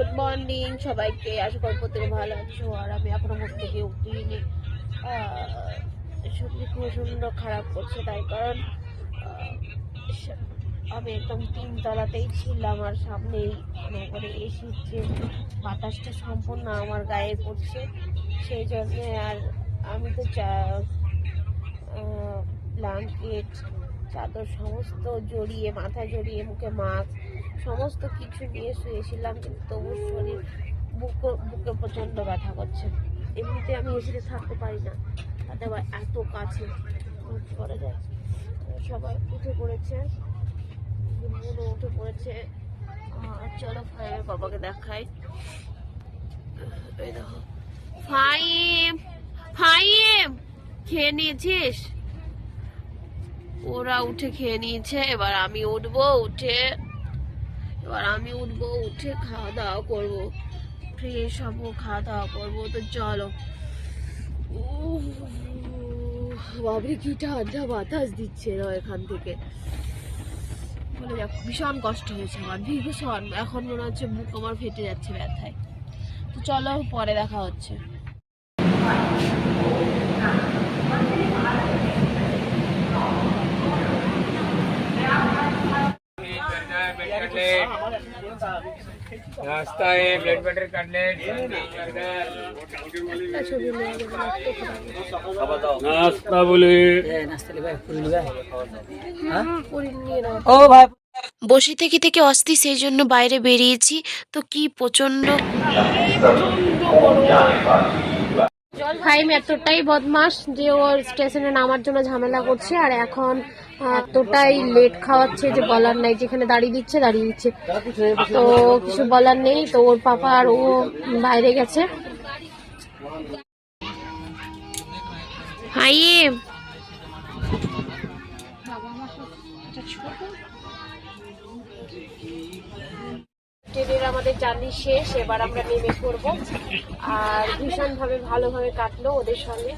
Good morning সবাইকে। আশা করি প্রত্যেকে ভালো আছো। আর আমি এখনও মুখ থেকে উঠিনি। শরীর প্রচণ্ড খারাপ করছে তাই কারণ আমি একদম তিনতলাতেই ছিলাম আর সামনেই মানে এসির যে বাতাসটা সম্পূর্ণ আমার গায়ে পড়ছে। সেই জন্যে আর আমি তো চা ব্ল্যাঙ্কেট চাদর সমস্ত জড়িয়ে, মাথা জড়িয়ে, মুখে মাস্ক সমস্ত কিছু নিয়ে শুয়েছিলাম, কিন্তু তবু শরীর বুক, বুকে প্রচণ্ড ব্যথা করছে। এমনিতে আমি এসিতে থাকতে পারি না, তাতে আবার এত কাছে করা যায়। সবাই উঠে পড়েছে মনে উঠে পড়েছে। চলো ফাইমের বাবাকে দেখাই। ফাইম ফাইম, খেয়ে নিয়েছিস? ওরা উঠে খেয়ে নিয়েছে, এবার আমি উঠবো, উঠে, এবার আমি উঠবো, উঠে খাওয়া দাওয়া করব। ফ্রেশ হব, খাওয়া দাওয়া করব, তো চলো। বাবরে কি ঠান্ডা বাতাস দিচ্ছে না এখান থেকে। বলে যাক ভীষণ কষ্ট হয়েছে আমার, ভীষণ। এখন মনে হচ্ছে বুক আমার ফেটে যাচ্ছে ব্যথায়। তো চলো, পরে দেখা হচ্ছে। नाश्ता है ब्रेड बटर कटलेट नाश्ता बोले ও ভাই বসে থেকে থেকে অস্থি সেই জন্য বাইরে বেরিয়েছি তো কি প্রচন্ড ফাইম এতটাই বদমাস যে ওর স্টেশনে নামার জন্য ঝামেলা করছে আর এখন এতটাই লেট খাওয়াচ্ছে যে বলার নাই যেখানে দাঁড়িয়ে দিচ্ছে দাঁড়িয়ে দিচ্ছে। তো কিছু বলার নেই তো ওর পাপা আর ও বাইরে গেছে। ট্রেনের আমাদের জার্নি শেষ এবার আমরা নেমে পড়ব। আর ভীষণভাবে ভালোভাবে কাটলো ওদের সঙ্গে।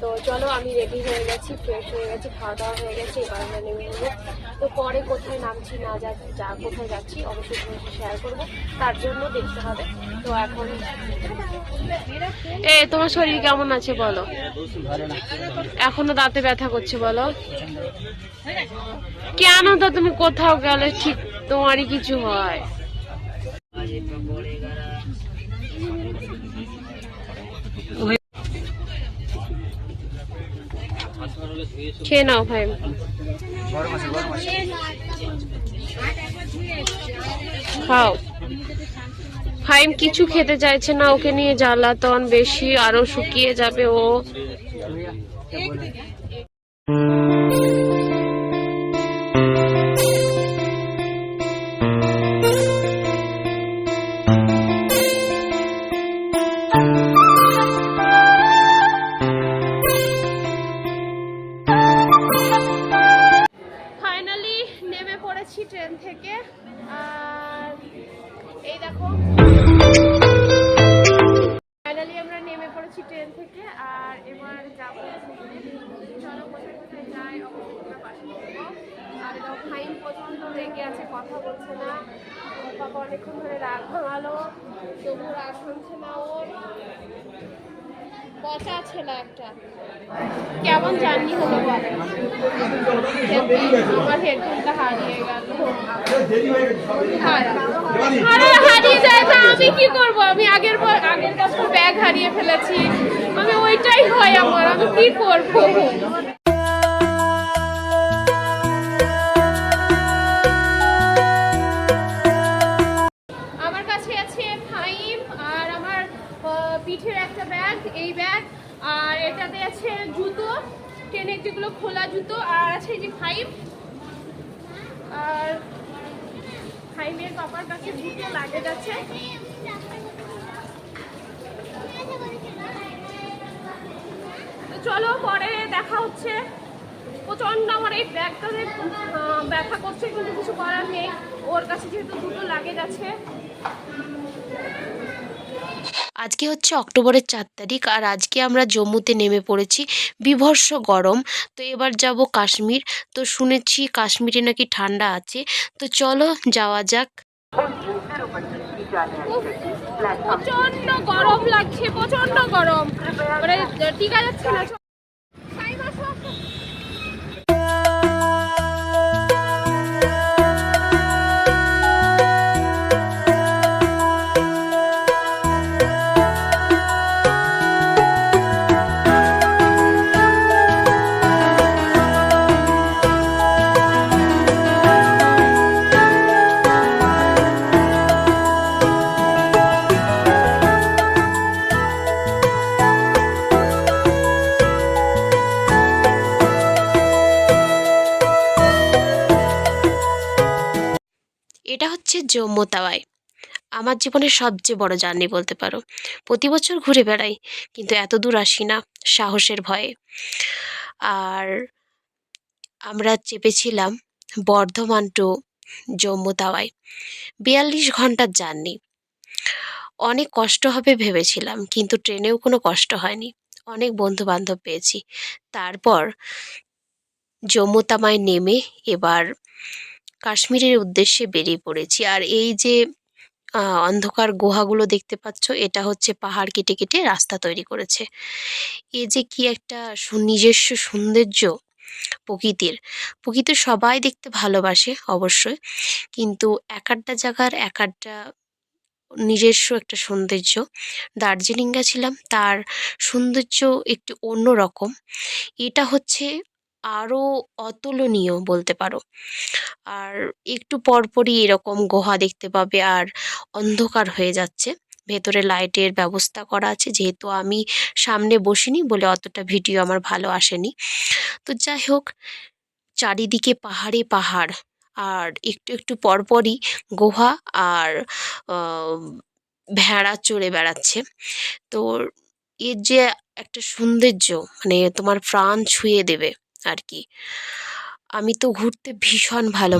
তো চলো, আমি রেডি হয়ে গেছি ফ্রেশ হয়ে গেছি খাওয়া দাওয়া হয়ে গেছে, এবার আমরা নেমে নেব। তো পরে কোথায় নামছি, না যা যা, কোথায় যাচ্ছি, অবশ্যই তোমাকে শেয়ার করব। তার জন্য দেখতে হবে। তো এখন এ তোমার শরীর কেমন আছে বলো? এখনও দাঁতে ব্যথা করছে বলো? কেন তো তুমি কোথাও গেলে ঠিক তোমারই কিছু হয়? খেয়ে নাও ভাই। খাও। ফাইম কিছু খেতে চাইছে না, ওকে নিয়ে জ্বালাতন বেশি আরও শুকিয়ে যাবে ও। আর এবার যাব চলো, কোথায় কোথায় যাই, অবশ্যই পাশে। আর ফাইন পর্যন্ত রেগে আছে, কথা বলছে না। বাবা অনেকক্ষণ ধরে রাগ ভাঙালো তবু রাগ ভাঙছে না ওর পচা ছেলে একটা। কেমন জার্নি হলো বল? আমার হেডফোনটা হারিয়ে গেল। হারিয়ে যায় আমি কি করব? আমি আগের বার আগের ব্যাগ হারিয়ে ফেলেছি। আমি ওইটাই হয় আমার, আমি কি করব? আমার কাছে আছে ফাইম আর আমার পিঠের একটা ব্যাগ, এই ব্যাগ। আর এটাতে আছে জুতো খোলা জুতো, আর আছে যে ফাইম। আর পাপার কাছে জুতো লাগে যাচ্ছে। চলো পরে দেখা হচ্ছে। প্রচণ্ড আমার এই ব্যথা করছে কিন্তু কিছু করার নেই। ওর কাছে যেহেতু দুটো লাগেজ আছে। আজকে হচ্ছে অক্টোবরের চার তারিখ আর আজকে আমরা জম্মুতে নেমে পড়েছি বিভৎস গরম। তো এবার যাব কাশ্মীর। তো শুনেছি কাশ্মীরে নাকি ঠান্ডা আছে। তো চলো যাওয়া যাক। প্রচণ্ড গরম লাগছে প্রচণ্ড গরম। মানে টিকা যাচ্ছে না? এটা হচ্ছে আমার জীবনের সবচেয়ে বড় জার্নি বলতে পারো। প্রতি বছর ঘুরে বেড়াই, কিন্তু এত দূর আসি না সাহসের ভয়ে। আর আমরা চেপেছিলাম বর্ধমান টু জম্মু তাওয়াই বিয়াল্লিশ ঘণ্টার জার্নি। অনেক কষ্ট হবে ভেবেছিলাম, কিন্তু ট্রেনেও কোনো কষ্ট হয়নি। অনেক বন্ধু বান্ধব পেয়েছি। তারপর জম্মু তামায় নেমে এবার কাশ্মীরের উদ্দেশ্যে বেরিয়ে পড়েছি। আর এই যে অন্ধকার গুহাগুলো দেখতে পাচ্ছ, এটা হচ্ছে পাহাড় কেটে কেটে রাস্তা তৈরি করেছে। এ যে কি একটা নিজস্ব সৌন্দর্য প্রকৃতির। প্রকৃতি সবাই দেখতে ভালোবাসে অবশ্যই, কিন্তু এক একটা জায়গার এক একটা নিজস্ব একটা সৌন্দর্য। দার্জিলিং গেছিলাম, তার সৌন্দর্য একটু অন্য রকম এটা হচ্ছে আরও অতুলনীয় বলতে পারো। আর একটু পরপরই এরকম গুহা দেখতে পাবে, আর অন্ধকার হয়ে যাচ্ছে। ভেতরে লাইটের ব্যবস্থা করা আছে। যেহেতু আমি সামনে বসিনি বলে অতটা ভিডিও আমার ভালো আসেনি। তো যাই হোক, চারিদিকে পাহাড়ে পাহাড়। আর একটু একটু পরপরই গুহা আর ভেড়া চড়ে বেড়াচ্ছে। তো এর যে একটা সৌন্দর্য মানে তোমার প্রাণ ছুঁয়ে দেবে। আর কি আমি তো ঘুরতে ভীষণ ভালো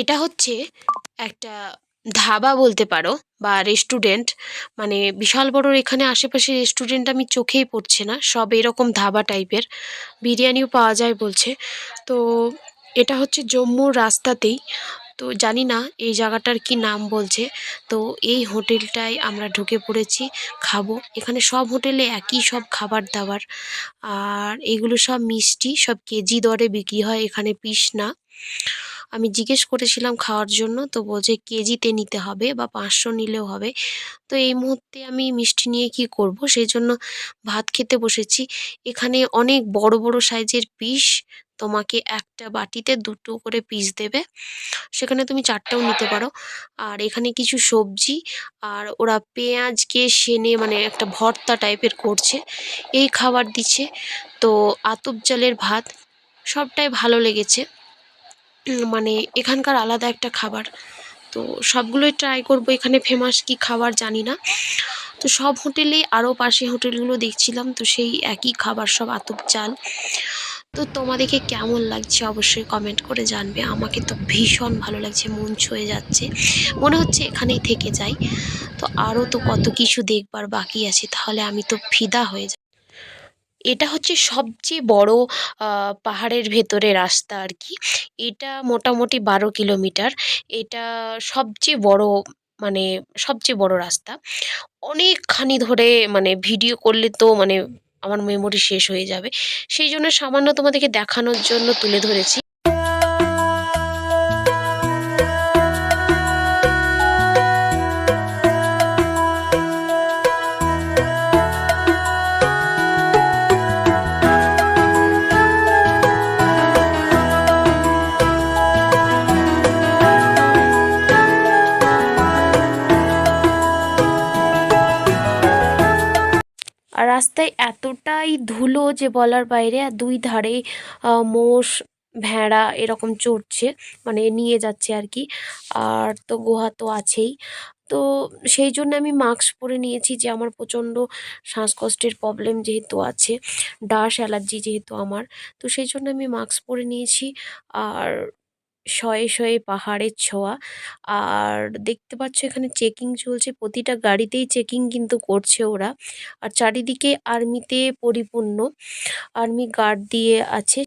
এটা হচ্ছে একটা ধাবা বলতে পারো বা রেস্টুরেন্ট মানে বিশাল বড় এখানে আশেপাশে রেস্টুরেন্ট আমি চোখেই পড়ছে না, সব এরকম ধাবা টাইপের বিরিয়ানিও পাওয়া যায় বলছে। তো এটা হচ্ছে জম্মুর রাস্তাতেই। তো জানি না এই জায়গাটার কি নাম বলছে। তো এই হোটেলটায় আমরা ঢুকে পড়েছি, খাব। এখানে সব হোটেলে একই সব খাবার দাবার। আর এগুলো সব মিষ্টি, সব কেজি দরে বিক্রি হয়, এখানে পিস না। আমি জিজ্ঞেস করেছিলাম খাওয়ার জন্য, তো বলছে কেজিতে নিতে হবে বা পাঁচশো নিলেও হবে। তো এই মুহূর্তে আমি মিষ্টি নিয়ে কি করব? সেই জন্য ভাত খেতে বসেছি। এখানে অনেক বড় বড় সাইজের পিস। তোমাকে একটা বাটিতে দুটো করে পিস দেবে। সেখানে তুমি চারটাও নিতে পারো। আর এখানে কিছু সবজি আর ওরা পেঁয়াজকে সেনে মানে একটা ভর্তা টাইপের করছে। এই খাবার দিচ্ছে। তো আতপ চালের ভাত, সবটাই ভালো লেগেছে। মানে এখানকার আলাদা একটা খাবার। তো সবগুলোই ট্রাই করব এখানে ফেমাস কি খাবার জানি না। তো সব হোটেলেই আরও পাশে হোটেলগুলো দেখছিলাম, তো সেই একই খাবার সব আতপ চাল। তো তোমাদেরকে কেমন লাগছে অবশ্যই কমেন্ট করে জানবে। আমাকে তো ভীষণ ভালো লাগছে, মন ছুঁয়ে যাচ্ছে। মনে হচ্ছে এখানেই থেকে যাই। তো আরও তো কত কিছু দেখবার বাকি আছে, তাহলে আমি তো ফিদা হয়ে এটা হচ্ছে সবচেয়ে বড় পাহাড়ের ভেতরে রাস্তা আর কি। এটা মোটামুটি বারো কিলোমিটার। এটা সবচেয়ে বড় মানে সবচেয়ে বড় রাস্তা। অনেকখানি ধরে মানে ভিডিও করলে তো মানে আমার মেমোরি শেষ হয়ে যাবে। সেই জন্য সামান্য তোমাদেরকে দেখানোর জন্য তুলে ধরেছি। রাস্তায় এতটাই ধুলো যে বলার বাইরে আর দুই ধারে মোষ, ভেড়া এরকম চড়ছে মানে নিয়ে যাচ্ছে আর কি। আর তো গুহা তো আছেই। তো সেই জন্য আমি মাস্ক পরে নিয়েছি যে আমার প্রচণ্ড শ্বাসকষ্টের প্রবলেম যেহেতু আছে ডাস অ্যালার্জি যেহেতু আমার। তো সেই জন্য আমি মাস্ক পরে নিয়েছি। আর শয়ে শয়ে পাহাড়ের ছোঁয়া। আর দেখতে পাচ্ছ এখানে চেকিং চলছে, প্রতিটা গাড়িতেই চেকিং কিন্তু করছে ওরা। আর চারিদিকে আর্মিতে পরিপূর্ণ, আর্মি গার্ড দিয়ে আছে।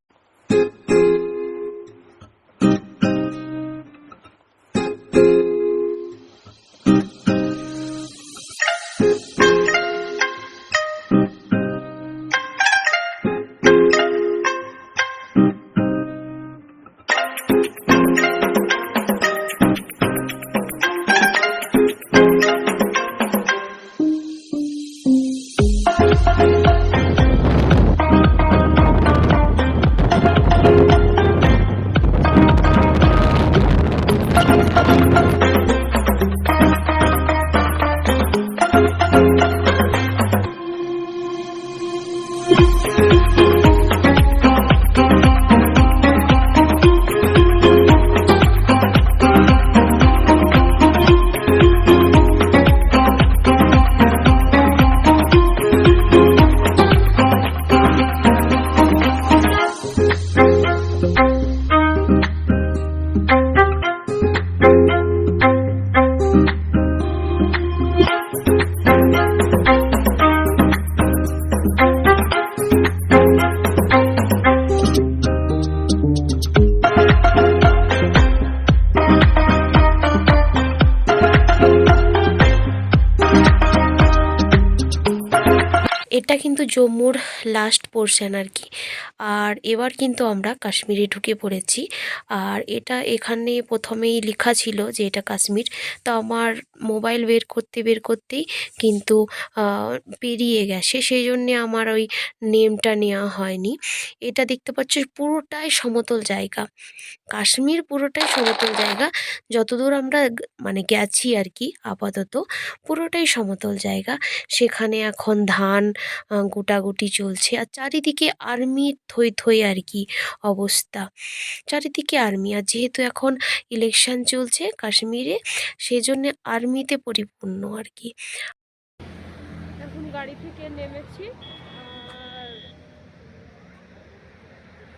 এটা কিন্তু জম্মুর লাস্ট পোর্শন আর কি। আর এবার কিন্তু আমরা কাশ্মীরে ঢুকে পড়েছি। আর এটা এখানে প্রথমেই লেখা ছিল যে এটা কাশ্মীর। তো আমার মোবাইল বের করতে, বের করতেই কিন্তু পেরিয়ে গেছে। সেই জন্যে আমার ওই নেমটা নেওয়া হয়নি। এটা দেখতে পাচ্ছ পুরোটাই সমতল জায়গা। কাশ্মীর পুরোটাই সমতল জায়গা। যতদূর আমরা মানে গেছি আর কি, আপাতত, পুরোটাই সমতল জায়গা। সেখানে এখন ধান গোটাগুটি চলছে। আর চারিদিকে আর্মি থই থই আর কি অবস্থা চারিদিকে আর্মি আর যেহেতু এখন ইলেকশন চলছে কাশ্মীরে সেই জন্য আর্মিতে পরিপূর্ণ আর কি এখন গাড়ি থেকে নেমেছি আর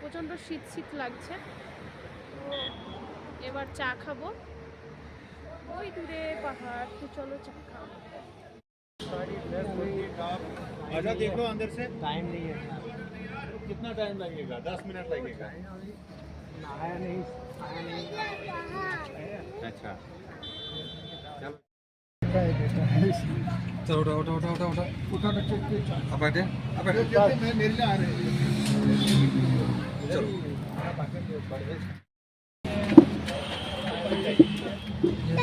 প্রচণ্ড শীত শীত লাগছে তো এবার চা খাবো ওই দূরে পাহাড় তো চলো চা খাবো अच्छा देखो अंदर से टाइम नहीं है कितना टाइम लगेगा दस मिनट लगेगा नहाया नहीं खाया नहीं अच्छा चलो उठा उठा उठा उठा उठा उठा अब बैठे अब बैठे मैं मिलने आ रहे चलो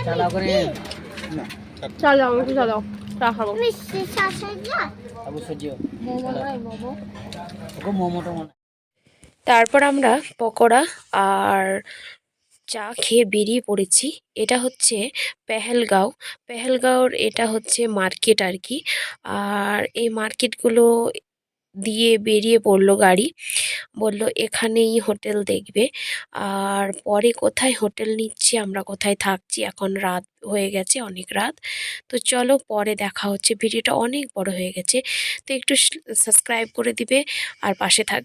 চালাও করে চলো আমাকে চলো চা খাবো মনে তারপর আমরা পকোড়া আর চা খেয়ে বেরিয়ে পড়েছি। এটা হচ্ছে পেহেলগাঁও। পেহেলগাঁওর এটা হচ্ছে মার্কেট আর কি। আর এই মার্কেটগুলো দিয়ে বেরিয়ে পড়ল গাড়ি। বলল, এখানেই হোটেল দেখবে। আর পরে কোথায় হোটেল নিচ্ছি, আমরা কোথায় থাকছি? এখন রাত হয়ে গেছে, অনেক রাত। তো চলো পরে দেখা হচ্ছে। ভিডিওটা অনেক বড় হয়ে গেছে। তো একটু সাবস্ক্রাইব করে দিবে আর পাশে থাক